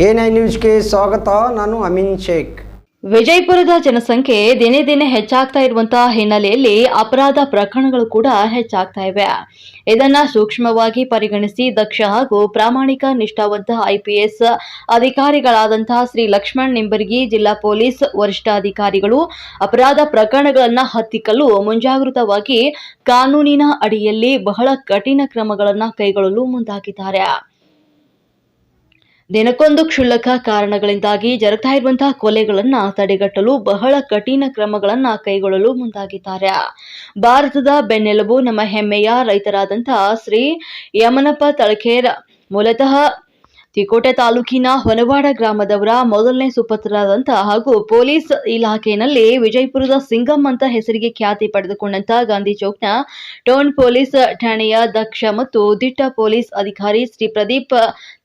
Nine ನ್ಯೂಸ್ಗೆ ಸ್ವಾಗತ, ನಾನು ಅಮಿನ್ ಶೇಖ್. ವಿಜಯಪುರದ ಜನಸಂಖ್ಯೆ ದಿನೇ ದಿನೇ ಹೆಚ್ಚಾಗ್ತಾ ಇರುವಂತಹ ಹಿನ್ನೆಲೆಯಲ್ಲಿ ಅಪರಾಧ ಪ್ರಕರಣಗಳು ಕೂಡ ಹೆಚ್ಚಾಗ್ತಾ ಇವೆ. ಇದನ್ನ ಸೂಕ್ಷ್ಮವಾಗಿ ಪರಿಗಣಿಸಿ ದಕ್ಷ ಹಾಗೂ ಪ್ರಾಮಾಣಿಕ ನಿಷ್ಠಾವಂತ ಐಪಿಎಸ್ ಅಧಿಕಾರಿಗಳಾದಂತಹ ಶ್ರೀ ಲಕ್ಷ್ಮಣ್ ನಿಂಬರ್ಗಿ, ಜಿಲ್ಲಾ ಪೊಲೀಸ್ ವರಿಷ್ಠಾಧಿಕಾರಿಗಳು ಅಪರಾಧ ಪ್ರಕರಣಗಳನ್ನು ಹತ್ತಿಕ್ಕಲು ಮುಂಜಾಗೃತವಾಗಿ ಕಾನೂನಿನ ಅಡಿಯಲ್ಲಿ ಬಹಳ ಕಠಿಣ ಕ್ರಮಗಳನ್ನು ಕೈಗೊಳ್ಳಲು ಮುಂದಾಗಿದ್ದಾರೆ. ದಿನಕ್ಕೊಂದು ಕ್ಷುಲ್ಲಕ ಕಾರಣಗಳಿಂದಾಗಿ ಜರುಗ್ತಾ ಇರುವಂತಹ ಕೊಲೆಗಳನ್ನ ತಡೆಗಟ್ಟಲು ಬಹಳ ಕಠಿಣ ಕ್ರಮಗಳನ್ನ ಕೈಗೊಳ್ಳಲು ಮುಂದಾಗಿದ್ದಾರೆ. ಭಾರತದ ಬೆನ್ನೆಲುಬು, ನಮ್ಮ ಹೆಮ್ಮೆಯ ರೈತರಾದಂತಹ ಶ್ರೀ ಯಮನಪ್ಪ ತಳಖೇರ್ ಮೂಲತಃ ತಿಕೋಟೆ ತಾಲೂಕಿನ ಹೊನವಾಡ ಗ್ರಾಮದವರ ಮೊದಲನೇ ಸುಪುತ್ರರಾದಂಥ ಹಾಗೂ ಪೊಲೀಸ್ ಇಲಾಖೆಯಲ್ಲಿ ವಿಜಯಪುರದ ಸಿಂಗಂ ಅಂತ ಹೆಸರಿಗೆ ಖ್ಯಾತಿ ಪಡೆದುಕೊಂಡಂತ ಗಾಂಧಿ ಚೌಕ್ನ ಟೌನ್ ಪೊಲೀಸ್ ಠಾಣೆಯ ದಕ್ಷ ಮತ್ತು ದಿಟ್ಟ ಪೊಲೀಸ್ ಅಧಿಕಾರಿ ಶ್ರೀ ಪ್ರದೀಪ್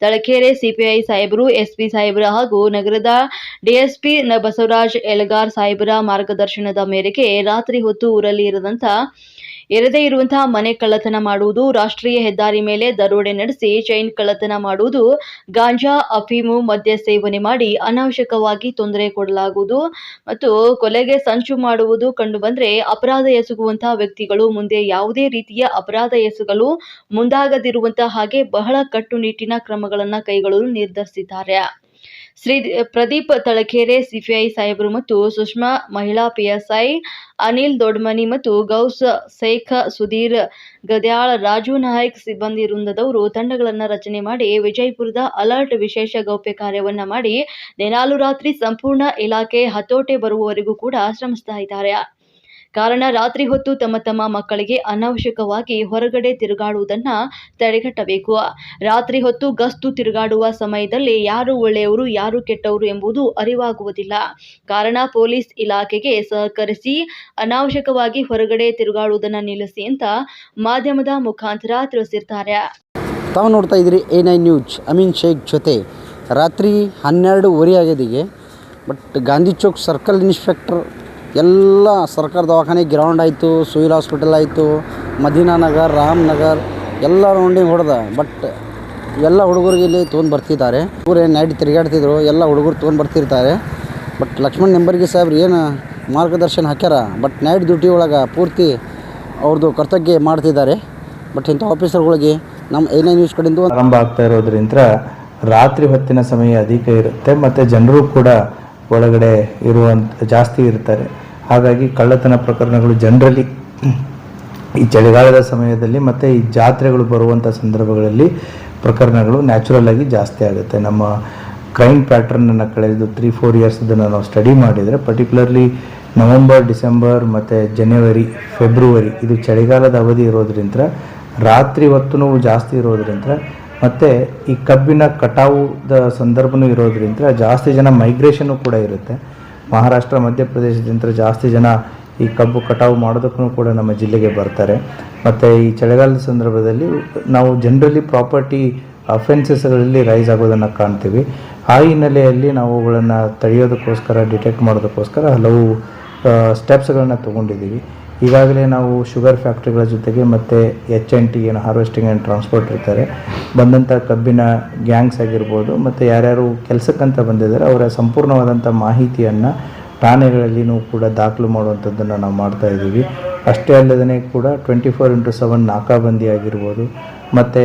ತಳಕೆರೆ ಸಿಪಿಐ ಸಾಹೇಬರು, ಎಸ್ಪಿ ಸಾಹೇಬರ ಹಾಗೂ ನಗರದ ಡಿಎಸ್ಪಿ ಬಸವರಾಜ್ ಎಲಗಾರ್ ಸಾಹೇಬರ ಮಾರ್ಗದರ್ಶನದ ಮೇರೆಗೆ ರಾತ್ರಿ ಹೊತ್ತು ಊರಲ್ಲಿ ಇರದಂತಹ ಎರದೇ ಇರುವಂತಹ ಮನೆ ಕಳ್ಳತನ ಮಾಡುವುದು, ರಾಷ್ಟ್ರೀಯ ಹೆದ್ದಾರಿ ಮೇಲೆ ದರೋಡೆ ನಡೆಸಿ ಚೈನ್ ಕಳ್ಳತನ ಮಾಡುವುದು ಗಾಂಜಾ, ಅಫೀಮು ಮದ್ಯ ಸೇವನೆ ಮಾಡಿ ಅನಾವಶ್ಯಕವಾಗಿ ತೊಂದರೆ ಕೊಡಲಾಗುವುದು ಮತ್ತು ಕೊಲೆಗೆ ಸಂಚು ಮಾಡುವುದು ಕಂಡುಬಂದರೆ ಅಪರಾಧ ಎಸಗುವಂತಹ ವ್ಯಕ್ತಿಗಳು ಮುಂದೆ ಯಾವುದೇ ರೀತಿಯ ಅಪರಾಧ ಎಸಗಲು ಮುಂದಾಗದಿರುವಂತಹ ಹಾಗೆ ಬಹಳ ಕಟ್ಟುನಿಟ್ಟಿನ ಕ್ರಮಗಳನ್ನು ಕೈಗೊಳ್ಳಲು ನಿರ್ಧರಿಸಿದ್ದಾರೆ. ಶ್ರೀ ಪ್ರದೀಪ್ ತಳಕೆರೆ ಸಿಪಿಐ ಸಾಹೇಬರು ಮತ್ತು ಸುಷ್ಮಾ ಮಹಿಳಾ ಪಿಎಸ್ಐ ಅನಿಲ್ ದೊಡ್ಮನಿ ಮತ್ತು ಗೌಸ್ ಶೇಖ್ ಸುಧೀರ್ ಗದ್ಯಾಳ, ರಾಜು ನಾಯಕ್ ಸಿಬ್ಬಂದಿ ವೃಂದದವರು ತಂಡಗಳನ್ನು ರಚನೆ ಮಾಡಿ ವಿಜಯಪುರದ ಅಲರ್ಟ್ ವಿಶೇಷ ಗೌಪ್ಯ ಕಾರ್ಯವನ್ನ ಮಾಡಿ ದಿನಾಲು ರಾತ್ರಿ ಸಂಪೂರ್ಣ ಇಲಾಖೆ ಹತೋಟೆ ಬರುವವರೆಗೂ ಕೂಡ ಶ್ರಮಿಸ್ತಾ ಇದ್ದಾರೆ. ಕಾರಣ ರಾತ್ರಿ ಹೊತ್ತು ತಮ್ಮ ತಮ್ಮ ಮಕ್ಕಳಿಗೆ ಅನಾವಶ್ಯಕವಾಗಿ ಹೊರಗಡೆ ತಿರುಗಾಡುವುದನ್ನ ತಡೆಗಟ್ಟಬೇಕು. ರಾತ್ರಿ ಹೊತ್ತು ಗಸ್ತು ತಿರುಗಾಡುವ ಸಮಯದಲ್ಲಿ ಯಾರು ಒಳ್ಳೆಯವರು, ಯಾರು ಕೆಟ್ಟವರು ಎಂಬುದು ಅರಿವಾಗುವುದಿಲ್ಲ. ಕಾರಣ ಪೊಲೀಸ್ ಇಲಾಖೆಗೆ ಸಹಕರಿಸಿ ಅನಾವಶ್ಯಕವಾಗಿ ಹೊರಗಡೆ ತಿರುಗಾಡುವುದನ್ನು ನಿಲ್ಲಿಸಿ ಅಂತ ಮಾಧ್ಯಮದ ಮುಖಾಂತರ ತಿಳಿಸಿರ್ತಾರೆ. ತಾವು ನೋಡ್ತಾ ಇದ್ದೀರಿ A nine news. Amin Sheikh ಜೊತೆ ರಾತ್ರಿ ಹನ್ನೆರಡೂವರೆ ಆಗಿದ್ದೀಗೆ but Gandhi Chowk circle inspector ಎಲ್ಲ ಸರ್ಕಾರ ದವಾಖಾನೆ ಗ್ರೌಂಡ್ ಆಯಿತು, ಸುಯಿಲ್ ಹಾಸ್ಪಿಟಲ್ ಆಯಿತು, ಮದೀನಾ ನಗರ್, ರಾಮ್ ನಗರ್ ಎಲ್ಲ ರೌಂಡಿಂಗ್ ಹೊಡೆದ. ಬಟ್ ಎಲ್ಲ ಹುಡುಗರಿಗೆ ಇಲ್ಲಿ ತೊಗೊಂಡು ಬರ್ತಿದ್ದಾರೆ. ಊರೇ ನೈಟ್ ತಿರುಗಾಡ್ತಿದ್ರು, ಎಲ್ಲ ಹುಡುಗರು ತೊಗೊಂಡು ಬರ್ತಿರ್ತಾರೆ. ಬಟ್ ಲಕ್ಷ್ಮಣ್ ನಿಂಬರ್ಗಿ ಸಾಹೇಬ್ರು ಏನು ಮಾರ್ಗದರ್ಶನ ಹಾಕ್ಯಾರ? ಬಟ್ ನೈಟ್ ಡ್ಯೂಟಿ ಒಳಗೆ ಪೂರ್ತಿ ಅವ್ರದ್ದು ಕರ್ತವ್ಯ ಮಾಡ್ತಿದ್ದಾರೆ. ಬಟ್ ಇಂಥ ಆಫೀಸರ್ಗಳಿಗೆ ನಮ್ಮ ಏನೇ ನ್ಯೂಸ್ ಕಡೆಯಿಂದ ಆರಂಭ ಆಗ್ತಾ ಇರೋದ್ರಿಂದ ರಾತ್ರಿ ಹೊತ್ತಿನ ಸಮಯ ಅಧಿಕ ಇರುತ್ತೆ, ಮತ್ತು ಜನರು ಕೂಡ ಒಳಗಡೆ ಇರುವಂಥ ಜಾಸ್ತಿ ಇರ್ತಾರೆ. ಹಾಗಾಗಿ ಕಳ್ಳತನ ಪ್ರಕರಣಗಳು ಜನರಲಿ ಈ ಚಳಿಗಾಲದ ಸಮಯದಲ್ಲಿ ಮತ್ತು ಈ ಜಾತ್ರೆಗಳು ಬರುವಂಥ ಸಂದರ್ಭಗಳಲ್ಲಿ ಪ್ರಕರಣಗಳು ನ್ಯಾಚುರಲ್ ಆಗಿ ಜಾಸ್ತಿ ಆಗುತ್ತೆ. ನಮ್ಮ ಕ್ರೈಮ್ ಪ್ಯಾಟ್ರನನ್ನು ಕಳೆದು ತ್ರೀ ಫೋರ್ ಇಯರ್ಸ್ ಇದನ್ನು ನಾವು ಸ್ಟಡಿ ಮಾಡಿದರೆ ಪರ್ಟಿಕ್ಯುಲರ್ಲಿ ನವಂಬರ್ ಡಿಸೆಂಬರ್ ಮತ್ತು ಜನವರಿ ಫೆಬ್ರವರಿ ಇದು ಚಳಿಗಾಲದ ಅವಧಿ ಇರೋದ್ರಿಂದ ರಾತ್ರಿ ಹೊತ್ತು ಜಾಸ್ತಿ ಇರೋದ್ರಿಂದ ಮತ್ತು ಈ ಕಬ್ಬಿನ ಕಟಾವುದ ಸಂದರ್ಭನೂ ಇರೋದ್ರಿಂದ ಜಾಸ್ತಿ ಜನ ಮೈಗ್ರೇಷನ್ನು ಕೂಡ ಇರುತ್ತೆ. ಮಹಾರಾಷ್ಟ್ರ, ಮಧ್ಯಪ್ರದೇಶದಿಂದ ಜಾಸ್ತಿ ಜನ ಈ ಕಬ್ಬು ಕಟಾವು ಮಾಡೋದಕ್ಕೂ ಕೂಡ ನಮ್ಮ ಜಿಲ್ಲೆಗೆ ಬರ್ತಾರೆ. ಮತ್ತು ಈ ಚಳಿಗಾಲದ ಸಂದರ್ಭದಲ್ಲಿ ನಾವು ಜನರಲಿ ಪ್ರಾಪರ್ಟಿ ಅಫೆನ್ಸಸ್ಗಳಲ್ಲಿ ರೈಸ್ ಆಗೋದನ್ನು ಕಾಣ್ತೀವಿ. ಆ ಹಿನ್ನೆಲೆಯಲ್ಲಿ ನಾವು ಅವುಗಳನ್ನು ತಡೆಯೋದಕ್ಕೋಸ್ಕರ ಡಿಟೆಕ್ಟ್ ಮಾಡೋದಕ್ಕೋಸ್ಕರ ಹಲವು ಸ್ಟೆಪ್ಸ್ಗಳನ್ನ ತೊಗೊಂಡಿದ್ದೀವಿ. ಈಗಾಗಲೇ ನಾವು ಶುಗರ್ ಫ್ಯಾಕ್ಟ್ರಿಗಳ ಜೊತೆಗೆ ಮತ್ತು ಎಚ್ ಎನ್ ಟಿ ಏನು ಹಾರ್ವೆಸ್ಟಿಂಗ್ ಆ್ಯಂಡ್ ಟ್ರಾನ್ಸ್ಪೋರ್ಟ್ ಇರ್ತಾರೆ. ಬಂದಂಥ ಕಬ್ಬಿನ ಗ್ಯಾಂಗ್ಸ್ ಆಗಿರ್ಬೋದು, ಮತ್ತು ಯಾರ್ಯಾರು ಕೆಲಸಕ್ಕಂತ ಬಂದಿದ್ದಾರೆ, ಅವರ ಸಂಪೂರ್ಣವಾದಂಥ ಮಾಹಿತಿಯನ್ನು ಠಾಣೆಗಳಲ್ಲಿನೂ ಕೂಡ ದಾಖಲು ಮಾಡುವಂಥದ್ದನ್ನು ನಾವು ಮಾಡ್ತಾ ಇದ್ದೀವಿ. ಅಷ್ಟೇ ಅಲ್ಲದೇ ಕೂಡ ಟ್ವೆಂಟಿ ಫೋರ್ ಇಂಟು ಸೆವೆನ್ ನಾಕಾಬಂದಿ ಆಗಿರ್ಬೋದು ಮತ್ತು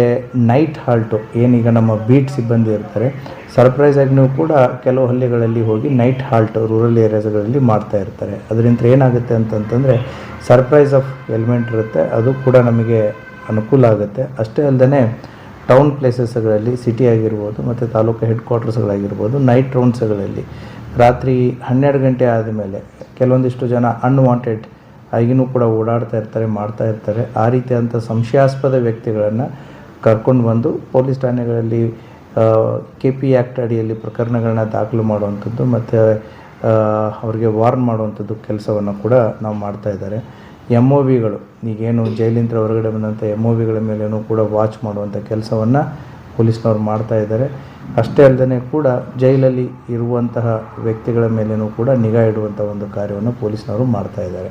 ನೈಟ್ ಹಾಲ್ಟು ಏನೀಗ ನಮ್ಮ ಬೀಟ್ ಸಿಬ್ಬಂದಿ ಇರ್ತಾರೆ. ಸರ್ಪ್ರೈಸ್ ನೀವು ಕೂಡ ಕೆಲವು ಹಳ್ಳಿಗಳಲ್ಲಿ ಹೋಗಿ ನೈಟ್ ಹಾಲ್ಟ್ ರೂರಲ್ ಏರಿಯಾಸ್ಗಳಲ್ಲಿ ಮಾಡ್ತಾ ಇರ್ತಾರೆ. ಅದರಿಂದ ಏನಾಗುತ್ತೆ ಅಂತಂತಂದರೆ ಸರ್ಪ್ರೈಸ್ ಆಫ್ ಎಲಿಮೆಂಟ್ ಇರುತ್ತೆ. ಅದು ಕೂಡ ನಮಗೆ ಅನುಕೂಲ ಆಗುತ್ತೆ. ಅಷ್ಟೇ ಅಲ್ಲದೆ ಟೌನ್ ಪ್ಲೇಸಸ್ಗಳಲ್ಲಿ ಸಿಟಿ ಆಗಿರ್ಬೋದು ಮತ್ತು ತಾಲೂಕು ಹೆಡ್ ಕ್ವಾರ್ಟರ್ಸ್ಗಳಾಗಿರ್ಬೋದು ನೈಟ್ ರೌಂಡ್ಸ್ಗಳಲ್ಲಿ ರಾತ್ರಿ ಹನ್ನೆರಡು ಗಂಟೆ ಆದಮೇಲೆ ಕೆಲವೊಂದಿಷ್ಟು ಜನ ಅನ್ವಾಂಟೆಡ್ ಆಗಿನೂ ಕೂಡ ಓಡಾಡ್ತಾ ಇರ್ತಾರೆ, ಮಾಡ್ತಾ ಇರ್ತಾರೆ. ಆ ರೀತಿಯಾದಂಥ ಸಂಶಯಾಸ್ಪದ ವ್ಯಕ್ತಿಗಳನ್ನು ಕರ್ಕೊಂಡು ಬಂದು ಪೊಲೀಸ್ ಠಾಣೆಗಳಲ್ಲಿ ಕೆ ಪಿ ಆ್ಯಕ್ಟ್ ಅಡಿಯಲ್ಲಿ ಪ್ರಕರಣಗಳನ್ನ ದಾಖಲು ಮಾಡುವಂಥದ್ದು ಮತ್ತು ಅವರಿಗೆ ವಾರ್ನ್ ಮಾಡುವಂಥದ್ದು ಕೆಲಸವನ್ನು ಕೂಡ ನಾವು ಮಾಡ್ತಾ ಇದ್ದಾರೆ. ಎಂ ಒ ವಿಗಳು, ಈಗೇನು ಜೈಲಿಂದ ಹೊರಗಡೆ ಬಂದಂಥ ಎಂ ಒ ವಿಗಳ ಮೇಲೇನೂ ಕೂಡ ವಾಚ್ ಮಾಡುವಂಥ ಕೆಲಸವನ್ನು ಪೊಲೀಸ್ನವ್ರು ಮಾಡ್ತಾ ಇದ್ದಾರೆ. ಅಷ್ಟೇ ಅಲ್ಲದೆ ಕೂಡ ಜೈಲಲ್ಲಿ ಇರುವಂತಹ ವ್ಯಕ್ತಿಗಳ ಮೇಲೇನೂ ಕೂಡ ನಿಗಾ ಇಡುವಂಥ ಒಂದು ಕಾರ್ಯವನ್ನು ಪೊಲೀಸ್ನವರು ಮಾಡ್ತಾ ಇದ್ದಾರೆ.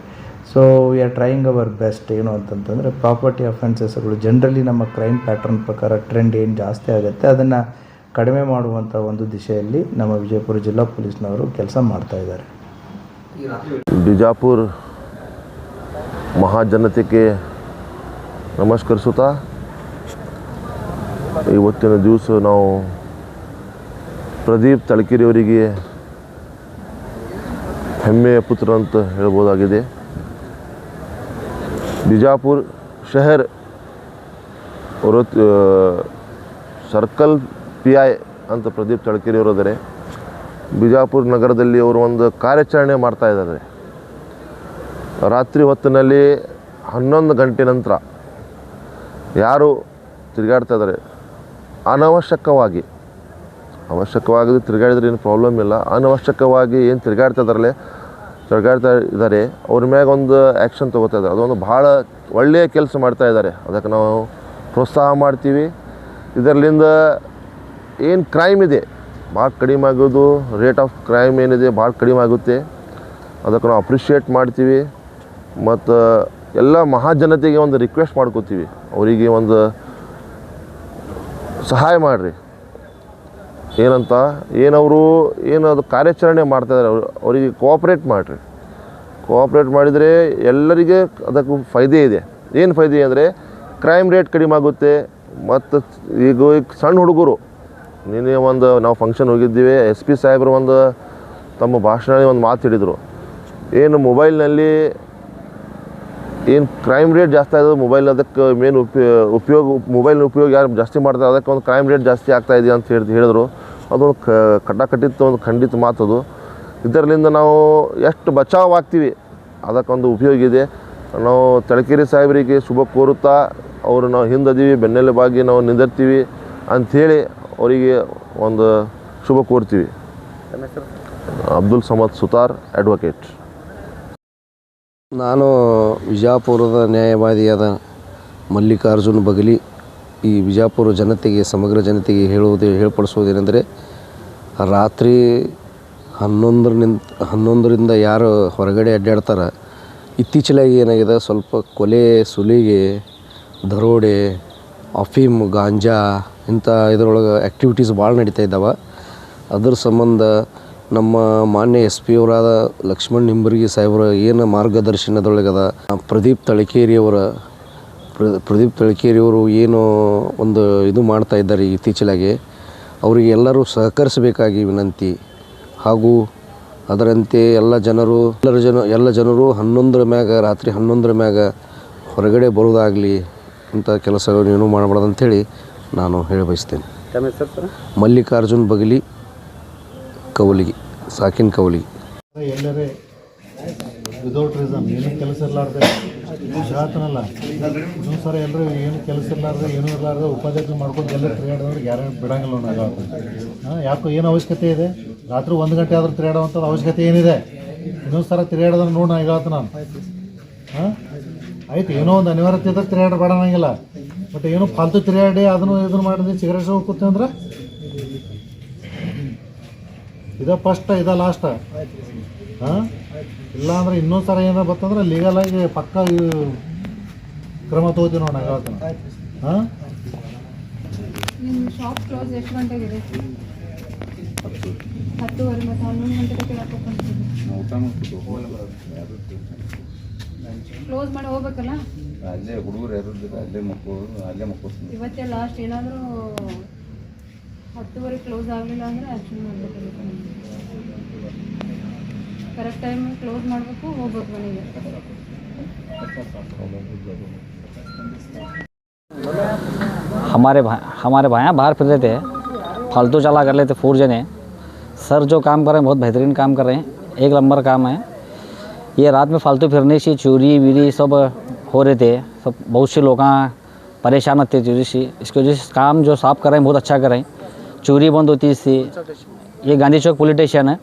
So we are trying our best ಏನು ಅಂತಂತಂದರೆ ಪ್ರಾಪರ್ಟಿ ಅಫೆನ್ಸಸ್ಗಳು ಜನರಲಿ ನಮ್ಮ ಕ್ರೈಮ್ ಪ್ಯಾಟ್ರನ್ ಪ್ರಕಾರ ಟ್ರೆಂಡ್ ಏನು ಜಾಸ್ತಿ ಆಗುತ್ತೆ, ಅದನ್ನು ಕಡಿಮೆ ಮಾಡುವಂಥ ಒಂದು ದಿಶೆಯಲ್ಲಿ ನಮ್ಮ ವಿಜಯಪುರ ಜಿಲ್ಲಾ ಪೊಲೀಸ್ನವರು ಕೆಲಸ ಮಾಡ್ತಾ ಇದ್ದಾರೆ. ಬಿಜಾಪುರ ಮಹಾಜನತೆಗೆ ನಮಸ್ಕರಿಸುತ್ತಾ, ಇವತ್ತಿನ ದಿವಸ ನಾವು ಪ್ರದೀಪ್ ತಳಕಿರಿಯವರಿಗೆ ಹೆಮ್ಮೆಯ ಪುತ್ರ ಅಂತ ಹೇಳ್ಬೋದಾಗಿದೆ. ಬಿಜಾಪುರ ಶಹರ್ ಅವರು ಸರ್ಕಲ್ ಪಿ ಐ ಅಂತ ಪ್ರದೀಪ್ ತಳಕಿರಿ ಅವರಿದ್ದಾರೆ ಬಿಜಾಪುರ ನಗರದಲ್ಲಿ ಅವರು ಒಂದು ಕಾರ್ಯಾಚರಣೆ ಮಾಡ್ತಾ ಇದ್ದಾರೆ ರಾತ್ರಿ ಹೊತ್ತಿನಲ್ಲಿ ಹನ್ನೊಂದು ಗಂಟೆ ನಂತರ ಯಾರು ತಿರುಗಾಡ್ತಾ ಇದ್ದಾರೆ ಅನವಶ್ಯಕವಾಗಿ. ಅವಶ್ಯಕವಾಗಿ ತಿರುಗಾಡಿದ್ರೆ ಏನು ಪ್ರಾಬ್ಲಮ್ ಇಲ್ಲ. ಅನವಶ್ಯಕವಾಗಿ ಏನು ತಿರುಗಾಡ್ತಾ ಇದ್ದಾರಲ್ಲ ತಿರುಗಾಡ್ತಾ ಇದ್ದಾರೆ ಅವ್ರ ಮ್ಯಾಗ ಒಂದು ಆ್ಯಕ್ಷನ್ ತೊಗೋತಾ ಇದ್ದಾರೆ ಅದೊಂದು ಭಾಳ ಒಳ್ಳೆಯ ಕೆಲಸ ಮಾಡ್ತಾ ಇದ್ದಾರೆ ಅದಕ್ಕೆ ನಾವು ಪ್ರೋತ್ಸಾಹ ಮಾಡ್ತೀವಿ. ಇದರಲ್ಲಿಂದ ಏನು ಕ್ರೈಮ್ ಇದೆ? ಭಾಳ ಕಡಿಮೆ ಆಗೋದು ರೇಟ್ ಆಫ್ ಕ್ರೈಮ್ ಏನಿದೆ ಭಾಳ ಕಡಿಮೆ ಆಗುತ್ತೆ. ಅದಕ್ಕೆ ನಾವು ಅಪ್ರಿಷಿಯೇಟ್ ಮಾಡ್ತೀವಿ. ಮತ್ತು ಎಲ್ಲ ಮಹಾಜನತೆಗೆ ಒಂದು ರಿಕ್ವೆಸ್ಟ್ ಮಾಡ್ಕೋತೀವಿ. ಅವರಿಗೆ ಒಂದು ಸಹಾಯ ಮಾಡಿರಿ. ಏನಂತ? ಏನವರು ಏನು ಅದು ಕಾರ್ಯಾಚರಣೆ ಮಾಡ್ತಾಯಿದ್ದಾರೆ ಅವರು ಅವರಿಗೆ ಕೋಆಪ್ರೇಟ್ ಮಾಡಿರಿ. ಕೋಆಪ್ರೇಟ್ ಮಾಡಿದರೆ ಎಲ್ಲರಿಗೆ ಅದಕ್ಕೆ ಫೈದೆ ಇದೆ. ಏನು ಫೈದೆ ಅಂದರೆ ಕ್ರೈಮ್ ರೇಟ್ ಕಡಿಮೆ ಆಗುತ್ತೆ. ಮತ್ತು ಈಗ ಸಣ್ಣ ಹುಡುಗರು, ನಿನ್ನೆ ಒಂದು ನಾವು ಫಂಕ್ಷನ್ ಹೋಗಿದ್ದೀವಿ. ಎಸ್ ಪಿ ಸಾಹೇಬರು ಒಂದು ತಮ್ಮ ಭಾಷಣದಲ್ಲಿ ಒಂದು ಮಾತು ಹೇಳಿದರು. ಏನು ಮೊಬೈಲ್ನಲ್ಲಿ ಏನು ಕ್ರೈಮ್ ರೇಟ್ ಜಾಸ್ತಿ ಆಗೋದು ಮೊಬೈಲ್ ಅದಕ್ಕೆ ಮೇನ್ ಉಪಯೋಗ ಉಪಯೋಗ ಮೊಬೈಲ್ ಉಪಯೋಗ ಯಾರು ಜಾಸ್ತಿ ಮಾಡ್ತಾರೆ, ಅದಕ್ಕೆ ಒಂದು ಕ್ರೈಮ್ ರೇಟ್ ಜಾಸ್ತಿ ಆಗ್ತಾಯಿದೆ ಅಂತ ಹೇಳಿ ಹೇಳಿದ್ರು. ಅದೊಂದು ಕ ಕಡ್ಡಾಕಟ್ಟಿತ್ತು ಒಂದು ಖಂಡಿತ ಮಾತದು ಇದರಲ್ಲಿಂದ ನಾವು ಎಷ್ಟು ಬಚಾವ್ ಆಗ್ತೀವಿ ಅದಕ್ಕೊಂದು ಉಪಯೋಗ ಇದೆ. ನಾವು ತಳಕೇರಿ ಸಾಹೇಬರಿಗೆ ಶುಭ ಕೋರುತ್ತಾ ಅವರು ನಾವು ಹಿಂದದೀವಿ ಬೆನ್ನೆಲುಬಾಗಿ ನಾವು ನಿಂದಿರ್ತೀವಿ ಅಂಥೇಳಿ ಅವರಿಗೆ ಒಂದು ಶುಭ ಕೋರ್ತೀವಿ. ಅಬ್ದುಲ್ ಸಮದ್ ಸುತಾರ್ ಅಡ್ವೊಕೇಟ್. ನಾನು ವಿಜಾಪುರದ ನ್ಯಾಯವಾದಿಯಾದ ಮಲ್ಲಿಕಾರ್ಜುನ್ ಬಗಲಿ. ಈ ಬಿಜಾಪುರ ಜನತೆಗೆ, ಸಮಗ್ರ ಜನತೆಗೆ ಹೇಳುವುದು ಹೇಳ್ಪಡಿಸುವುದೇನೆಂದರೆ ರಾತ್ರಿ ಹನ್ನೊಂದರಿಂದ ಹನ್ನೊಂದರಿಂದ ಯಾರು ಹೊರಗಡೆ ಅಡ್ಡಾಡ್ತಾರೆ ಇತ್ತೀಚಿನಾಗಿ ಏನಾಗಿದೆ, ಸ್ವಲ್ಪ ಕೊಲೆ, ಸುಲಿಗೆ, ದರೋಡೆ, ಅಫೀಮ್, ಗಾಂಜಾ ಇಂಥ ಇದರೊಳಗೆ ಆ್ಯಕ್ಟಿವಿಟೀಸ್ ಭಾಳ ನಡೀತಾ ಇದ್ದಾವೆ. ಅದ್ರ ಸಂಬಂಧ ನಮ್ಮ ಮಾನ್ಯ ಎಸ್ ಪಿ ಅವರಾದ ಲಕ್ಷ್ಮಣ್ ನಿಂಬರ್ಗಿ ಸಾಹೇಬ್ರ ಏನು ಮಾರ್ಗದರ್ಶನದೊಳಗದ, ಪ್ರದೀಪ್ ತಳಕೇರಿಯವರ ಪ್ರದೀಪ್ ತಳಕೇರಿಯವರು ಏನು ಒಂದು ಇದು ಮಾಡ್ತಾ ಇದ್ದಾರೆ ಇತ್ತೀಚಲಾಗಿ ಅವರಿಗೆ ಎಲ್ಲರೂ ಸಹಕರಿಸಬೇಕಾಗಿ ವಿನಂತಿ. ಹಾಗೂ ಅದರಂತೆ ಎಲ್ಲ ಜನರು ಎಲ್ಲರ ಜನ ಎಲ್ಲ ಜನರು ಹನ್ನೊಂದರ ಮ್ಯಾಗ ರಾತ್ರಿ ಹನ್ನೊಂದರ ಮ್ಯಾಗ ಹೊರಗಡೆ ಬರೋದಾಗಲಿ ಇಂಥ ಕೆಲಸಗಳು ಏನೂ ಮಾಡಬಾರ್ದು ಅಂಥೇಳಿ ನಾನು ಹೇಳಿ ಬಯಸ್ತೇನೆ ಮಲ್ಲಿಕಾರ್ಜುನ್ ಬಗಲಿ ಕವಲಿಗೆ ಸಾಕಿನ ಕವಲಿಗೆ ಎಲ್ಲರೇ ವಿದೌಟ್ ರೀಸನ್ ಏನು ಕೆಲಸ ಇರಲಾರ್ದೆ ಹೇಳ್ತಾನಲ್ಲ ಇನ್ನೊಂದು ಸರ್ ಎಲ್ಲರೂ ಏನು ಕೆಲಸ ಇರಲಾರ್ದು, ಏನೂ ಇರಲಾರ್ದು ಉಪಾಧ್ಯಕ್ಷ ಮಾಡ್ಕೊಂಡು ಎಲ್ಲರೂ ತಿರುಗಾಡಿದವ್ರಿಗೆ ಯಾರು ಬಿಡಂಗಿಲ್ಲ ನಾವು ಹಾಂ, ಯಾಕೋ ಏನು ಅವಶ್ಯಕತೆ ಇದೆ? ರಾತ್ರಿ ಒಂದು ಗಂಟೆ ಆದರೂ ತಿರುಗಾಡುವಂಥದ್ದು ಅವಶ್ಯಕತೆ ಏನಿದೆ? ಇನ್ನೊಂದು ಸಲ ತಿರುಗಾಡೋದನ್ನ ನೋಡಿ ನಾನು ಹೇಳ್ತು ನಾನು. ಹಾಂ? ಆಯ್ತು, ಏನೋ ಒಂದು ಅನಿವಾರ್ಯತೆ ಇದ್ದಾಗ ತಿರುಗಾಡಬೇಡ ಅನ್ನಂಗಿಲ್ಲ. ಬಟ್ ಏನೋ ಫಾಲ್ತು ತಿರುಗಾಡಿ ಅದನ್ನು ಇದನ್ನು ಮಾಡಿದ್ರೆ ಸಿಗರೇಟ್ ಹೋಗ್ಕೊತೀವಿ ಅಂದ್ರೆ? ಇದ ಫಸ್ಟ್ ಇದ ಲಾಸ್ಟ್ ಹಾಂ? ಇಲ್ಲ ಅಂದ್ರೆ ಇನ್ನೊಂದು ಸಲ ಏನಾರ ಬರ್ತಂದ್ರೆ ಲೀಗಲ್ ಆಗಿ ಪಕ್ಕ ಕ್ರಮ ತಗೋತೀವಿ ನೋಡಿ ನಾನು ಹೇಳ್ತೀನಿ ಹಾಂ? ನಿಮ್ಮ ಶಾಪ್ ಕ್ಲೋಸ್ ಎಷ್ಟು ಗಂಟೆಗಿದೆ ಹತ್ತುವರೆ ಮತ್ತು ಹನ್ನೊಂದು ಗಂಟೆ ಕೆಳಗೆ ಕ್ಲೋಸ್ ಮಾಡಿ ಹೋಗ್ಬೇಕಲ್ಲ? ಅಲ್ಲೇ ಹುಡುಗರು ಯಾರಿದ್ರೆ ಅಲ್ಲೇ ಮಕ್ಕಳು ಅಲ್ಲೇ ಮಕ್ಕಳು ಇವತ್ತೇ ಲಾಸ್ಟ್ ಏನಾದರೂ ಹತ್ತುವರೆ ಕ್ಲೋಸ್ ಆಗಲಿಲ್ಲ ಅಂದರೆ ಆ್ಯಕ್ಷನ್ ಮಾಡಬೇಕು ಕರೆಕ್ಟ್ ಟೈಮ್ ಕ್ಲೋಸ್ ಮಾಡಬೇಕು ಹೋಗ್ಬೇಕು ಮನೆಗೆ हमारे भाई हमारे भाई बाहर फिर रहे थे फालतू चला कर लेते फोर जने सर जो काम कर रहे हैं बहुत बेहतरीन काम कर रहे हैं एक नंबर काम है ये रात में फालतू फिरने से चोरी वीरी सब हो रहे थे सब बहुत से लोग परेशान होते चोरी से इसकी वजह से काम जो साफ कर रहे हैं बहुत अच्छा कर रहे हैं चोरी बंद होती है इससे ये गांधी चौक पुलिस स्टेशन है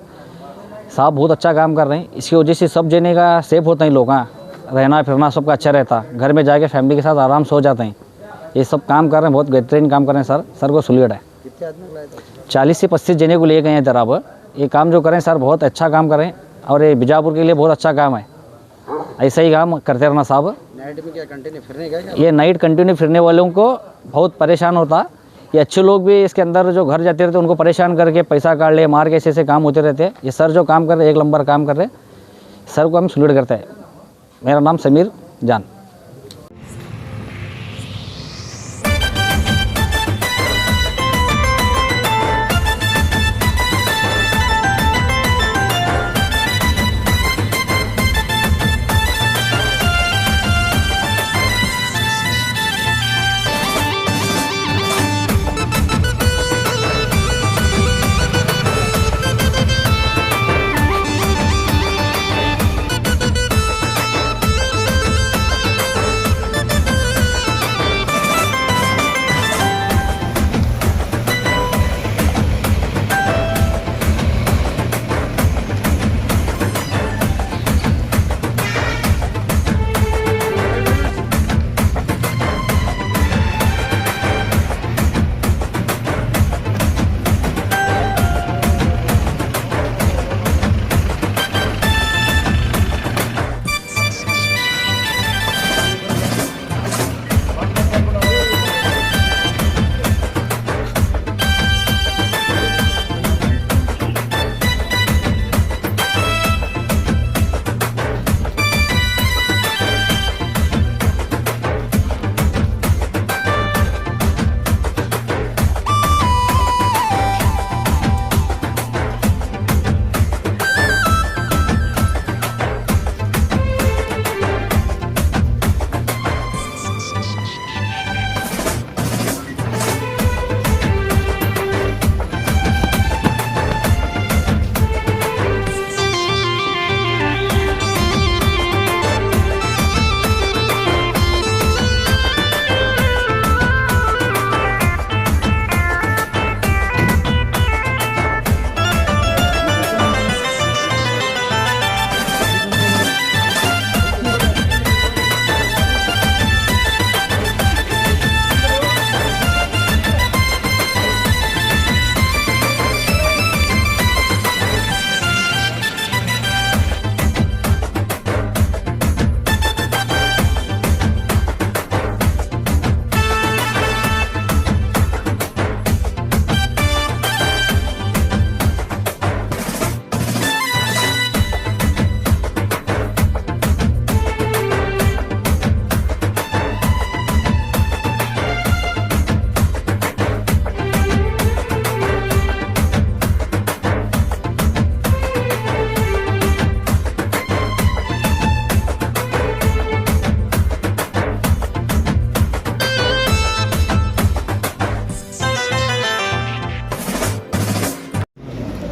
साहब बहुत अच्छा काम कर रहे हैं। इसकी वजह से सब जने का सेफ़ होता है लोग रहना फिरना सबका अच्छा रहता। घर में जाके फैमिली के साथ आराम से हो जाते हैं। ये सब काम कर रहे हैं बहुत बेहतरीन काम कर रहे हैं सर। सर को सुलियड है। चालीस से पच्चीस जने को ले गए हैं अब। ये काम जो करें सर बहुत अच्छा काम करें और ये बीजापुर के लिए बहुत अच्छा काम है। ऐसा ही काम करते रहना साहब। नाइट में क्या कंटिन्यू फिरने का ये नाइट कंटिन्यू फिरने वालों को बहुत परेशान होता। ये अच्छे लोग भी इसके अंदर जो घर जाते रहते उनको परेशान करके पैसा काट ले, मार के ऐसे ऐसे काम होते रहते हैं। ये सर जो काम कर रहे एक नंबर काम कर रहे सर को हम सल्यूट करते हैं। मेरा नाम समीर जान।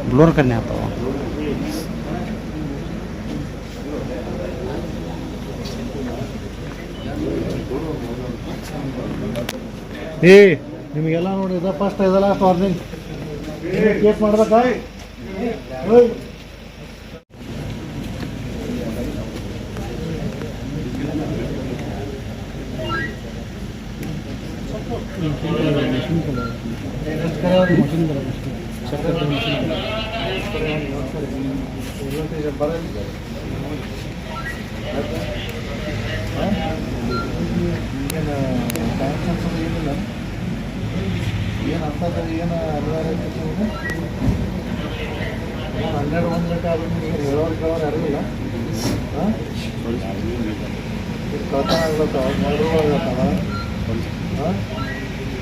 ಬ್ಲೂರ್ ಕಣ್ಣೆ ಆತವ ಏ ನಿಮಗೆಲ್ಲ ನೋಡಿ ಫಸ್ಟ್ ಇದೆಲ್ಲ ಲಾಸ್ಟ್ ವಾರ್ನಿಂಗ್ ಕೇಸ್ ಮಾಡ್ಬೇಕಾಯ್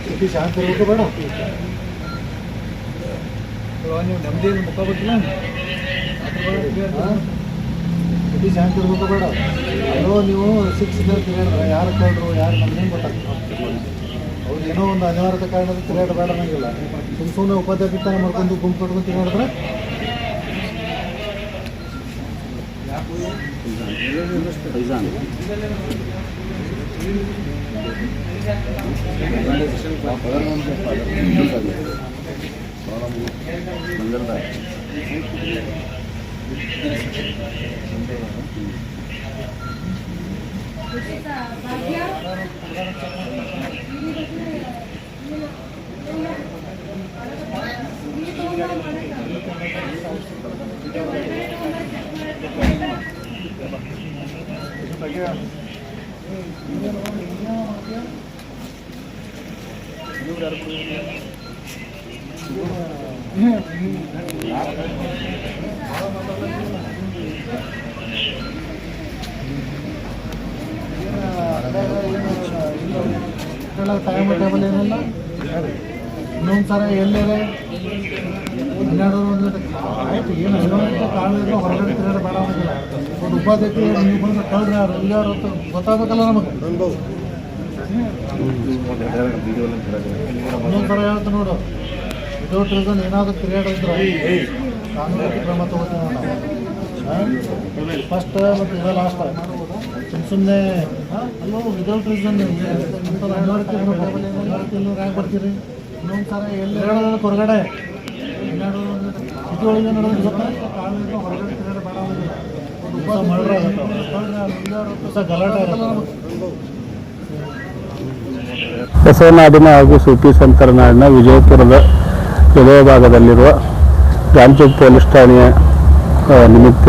ಸ್ಥಿತಿ ಶಾಂತಿ ಬೇಡ ನೀವು ನೆಮ್ಮದಿ ಮುಖ ಬಿಟ್ಟಿಲ್ಲ ಹಾಂ ಶಾಂತಿ ಇರ್ಬೇಕು ಬೇಡ ಅಲ್ಲೋ ನೀವು ಸಿಕ್ಸ್ ಇದ್ದರೆ ಯಾರು ಕೇಳಿದ್ರು ಯಾರು ನಮ್ಗೆ ಗೊತ್ತಾಗ್ತದೆ ಅವ್ರು ಏನೋ ಒಂದು ಅನಿವಾರ್ಯತೆ ಕಾರಣದ ತಿರುಗಾಡ ಬೇಡ ನಂಗಿಲ್ಲ ಸುಮ್ಮ ಸುಮ್ಮನೆ ಉಪಾಧ್ಯಾಯ ಮಾಡ್ಕೊಂಡು ಗುಂಪು ಕಟ್ಕೊಂಡು ತಿರುಗಾಡಿದ್ರೆ Faizan Thank you. Time table ಏನಿಲ್ಲ. ಇನ್ನೊಂದು ಸರ ಎಲ್ಲಿದೆ ಏನು ಹೊರಗಡೆ ಬೇಡ ಒಂದು ಉಪಾಧ್ಯಕ್ಷ ನೀವು ಬಂದು ಯಾರು ಗೊತ್ತಾಗಬೇಕಲ್ಲ ನಮಗೆ ಇನ್ನೊಂದು ಹೇಳ್ತು ನೋಡು ರೀಸನ್ ಏನಾದರೂ ತಿರುಗಾಡಿದ್ರೆ ಕಾನೂನು ಕ್ರಮ ಫಸ್ಟ್ ಮತ್ತು ಇದ ಲಾಸ್ಟ್ ಸುಮ್ಮ ಸುಮ್ಮನೆ ಅಲ್ಲೋ ವಿದೌಟ್ ರೀಸನ್ ಬರ್ತೀರಿ? ಸಲ ಹೊರಗಡೆ. ಸಿಟಿ ಒಳಗೆ ನಡೆದ್ರೆ ಗೊತ್ತಾ ಹೊರಗಡೆ ಬೇಡ ಒಂದು ಉಪ ಮರ್ಡರ್ ಆಗುತ್ತೆ. ಹೊಸ ಗಲಾಟೆ ಆಗುತ್ತೆ. ಬಸವನಾಡಿನ ಹಾಗೂ ಸುಪಿ ಸಂತರನಾಡಿನ ವಿಜಯಪುರದ ಹೃದಯ ಭಾಗದಲ್ಲಿರುವ ಗಾಂಚೋಕ್ ಪೊಲೀಸ್ ಠಾಣೆಯ ನಿಮಿತ್ತ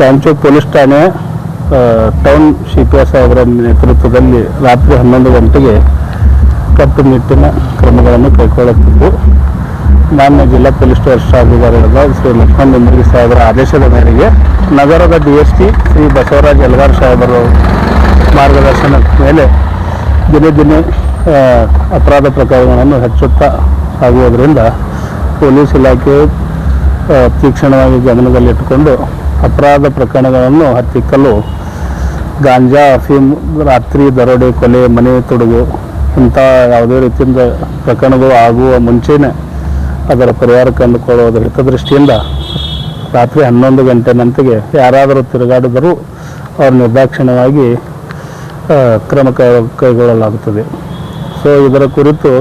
ಗಾಂಚೋಕ್ ಪೊಲೀಸ್ ಠಾಣೆಯ ಟೌನ್ ಸಿ ಪಿ ಎಸ್ ಅವರ ನೇತೃತ್ವದಲ್ಲಿ ರಾತ್ರಿ ಹನ್ನೊಂದು ಗಂಟೆಗೆ ಕಟ್ಟುನಿಟ್ಟಿನ ಕ್ರಮಗಳನ್ನು ಕೈಗೊಳ್ಳುತ್ತಿದ್ದು ಮಾನ್ಯ ಜಿಲ್ಲಾ ಪೊಲೀಸ್ ವರಿಷ್ಠಾಧಿಕಾರಿಗಳಾದ ಶ್ರೀ ಲಕ್ಷ್ಮಣ್ ಮುಂದ್ರಿ ಸಾಹೇಬರ ಆದೇಶದ ಮೇರೆಗೆ ನಗರದ D S P Shri Basavaraj Elgar ಸಾಹೇಬರ ಮಾರ್ಗದರ್ಶನದ ಮೇಲೆ ದಿನೇ ದಿನೇ ಅಪರಾಧ ಪ್ರಕರಣಗಳನ್ನು ಹೆಚ್ಚುತ್ತಾ ಸಾಗುವುದರಿಂದ ಪೊಲೀಸ್ ಇಲಾಖೆ ತೀಕ್ಷ್ಣವಾಗಿ ಗಮನದಲ್ಲಿಟ್ಟುಕೊಂಡು ಅಪರಾಧ ಪ್ರಕರಣಗಳನ್ನು ಹತ್ತಿಕ್ಕಲು, ಗಾಂಜಾ ಅಫೀಮ್ ರಾತ್ರಿ ದರೋಡೆ, ಕೊಲೆ, ಮನೆ ತೊಡಗು ಇಂಥ ಯಾವುದೇ ರೀತಿಯಿಂದ ಪ್ರಕರಣಗಳು ಆಗುವ ಮುಂಚೆನೇ ಅದರ ಪರಿಹಾರ ಕಂಡುಕೊಳ್ಳುವುದರ ಹಿತದೃಷ್ಟಿಯಿಂದ ರಾತ್ರಿ ಹನ್ನೊಂದು ಗಂಟೆ ನಂತೆಗೆ ಯಾರಾದರೂ ತಿರುಗಾಡಿದರೂ ಅವರು ನಿರ್ದಾಕ್ಷಿಣ್ಯವಾಗಿ ಕ್ರಮ ಕೈಗೊಳ್ಳಲಾಗುತ್ತದೆ. ಸೊ ಇದರ ಕುರಿತು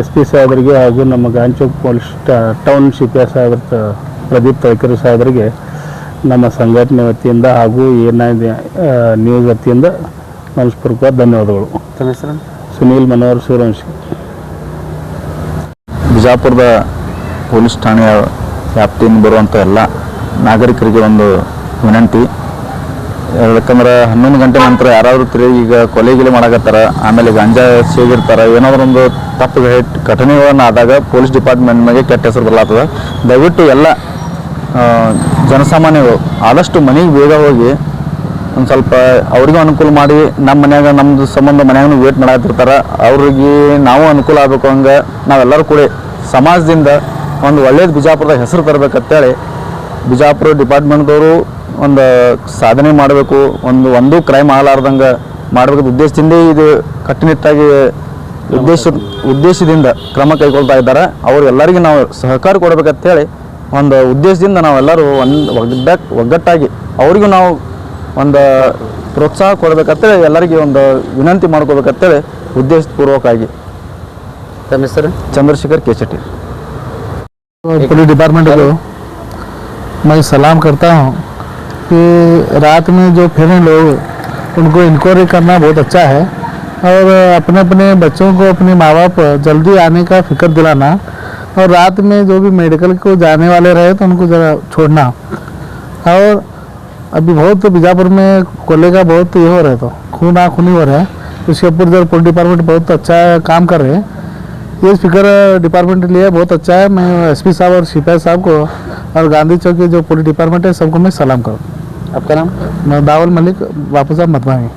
ಎಸ್ ಪಿ ಸಾಹೇಬರಿಗೆ ಹಾಗೂ ನಮ್ಮ Ganchowk police town C P S Pradeep Taikari ಸಾಹೇಬರಿಗೆ ನಮ್ಮ ಸಂಘಟನೆ ವತಿಯಿಂದ ಹಾಗೂ ಏನಾಗಿದೆ ನ್ಯೂಸ್ ವತಿಯಿಂದ ಮನಸ್ಪೂರ್ವಕ ಧನ್ಯವಾದಗಳು. ಸುನೀಲ್ ಮನೋಹರ್ ಸೂರ್ಯವಂಶಿ. ಬಿಜಾಪುರದ ಪೊಲೀಸ್ ಠಾಣೆಯ ವ್ಯಾಪ್ತಿಯಿಂದ ಬರುವಂಥ ಎಲ್ಲ ನಾಗರಿಕರಿಗೆ ಒಂದು ವಿನಂತಿ. ಯಾಕಂದ್ರೆ ಹನ್ನೊಂದು ಗಂಟೆ ನಂತರ ಯಾರಾದರೂ ತಿರುಗಿ ಈಗ ಕೊಲೆ ಗಿಲೆ ಮಾಡಾಕತ್ತಾರ, ಆಮೇಲೆ ಗಂಜಾ ಏನಾದರೂ ಒಂದು ತಪ್ಪು ಘಟ್- ಘಟನೆಗಳನ್ನು ಆದಾಗ ಪೊಲೀಸ್ ಡಿಪಾರ್ಟ್ಮೆಂಟ್ ಮೇಲೆ ಕೆಟ್ಟ ಹೆಸರು ಬರಲಾಗ್ತದೆ. ದಯವಿಟ್ಟು ಎಲ್ಲ ಜನಸಾಮಾನ್ಯರು ಆದಷ್ಟು ಮನೆಗೆ ಬೇಗ ಹೋಗಿ ಒಂದು ಸ್ವಲ್ಪ ಅವ್ರಿಗೂ ಅನುಕೂಲ ಮಾಡಿ ನಮ್ಮ ಮನ್ಯಾಗ ನಮ್ಮದು ಸಂಬಂಧ ಮನ್ಯಾಗೂ ವೇಟ್ ಮಾಡಾತಿರ್ತಾರೆ ಅವ್ರಿಗೆ ನಾವು ಅನುಕೂಲ ಆಗಬೇಕು ಹಂಗೆ ನಾವೆಲ್ಲರೂ ಕೂಡ ಸಮಾಜದಿಂದ ಒಂದು ಒಳ್ಳೇದು ಬಿಜಾಪುರದಾಗ ಹೆಸರು ತರಬೇಕಂತೇಳಿ ಬಿಜಾಪುರ ಡಿಪಾರ್ಟ್ಮೆಂಟ್ದವರು ಒಂದು ಸಾಧನೆ ಮಾಡಬೇಕು, ಒಂದು ಒಂದು ಕ್ರೈಮ್ ಆಗಲಾರ್ದಂಗೆ ಮಾಡಬೇಕಂತ ಉದ್ದೇಶದಿಂದ ಇದು ಕಟ್ಟುನಿಟ್ಟಾಗಿ ಉದ್ದೇಶ, ಉದ್ದೇಶದಿಂದ ಕ್ರಮ ಕೈಗೊಳ್ತಾ ಇದ್ದಾರೆ. ಅವ್ರು ಎಲ್ಲರಿಗೂ ನಾವು ಸಹಕಾರ ಕೊಡಬೇಕಂತೇಳಿ ಒಂದು ಉದ್ದೇಶದಿಂದ ನಾವೆಲ್ಲರೂ ಒಂದು ಒಗ್ಗಟ್ಟು ಒಗ್ಗಟ್ಟಾಗಿ ಅವರಿಗೂ ನಾವು ಒಂದು ಪ್ರೋತ್ಸಾಹ ಕೊಡಬೇಕಂತೇಳಿ ಎಲ್ಲರಿಗೂ ಒಂದು ವಿನಂತಿ ಮಾಡ್ಕೋಬೇಕಂತೇಳಿ ಉದ್ದೇಶಪೂರ್ವಕವಾಗಿ ತಮ್ಮ ಹೆಸರು ಚಂದ್ರಶೇಖರ್ ಕೇಚಟಿ पुलिस डिपार्टमेंट को मैं सलाम करता हूँ कि रात में जो फिरे लोग उनको इंक्वायरी करना बहुत अच्छा है और अपने अपने बच्चों को अपने माँ बाप जल्दी आने का फिक्र दिलाना और रात में जो भी मेडिकल को जाने वाले रहे तो उनको ज़रा छोड़ना और अभी बहुत बीजापुर में कोले का बहुत ये हो रहा है तो खूना खूनी हो रहा है उसके ऊपर इधर पुलिस डिपार्टमेंट बहुत अच्छा काम कर रहे हैं ये स्पीकर डिपार्टमेंट के लिए बहुत अच्छा है मैं एसपी साहब और सिपाही साहब को और गांधी चौक के जो पुलिस डिपार्टमेंट है सबको मैं सलाम करूँ आपका नाम मैं दावल मलिक वापस आप मतवाएंगे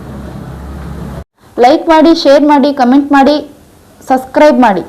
ಲೈಕ್ ಮಾಡಿ ಶೇರ್ ಮಾಡಿ ಕಮೆಂಟ್ ಮಾಡಿ ಸಬ್ಸ್ಕ್ರೈಬ್ ಮಾಡಿ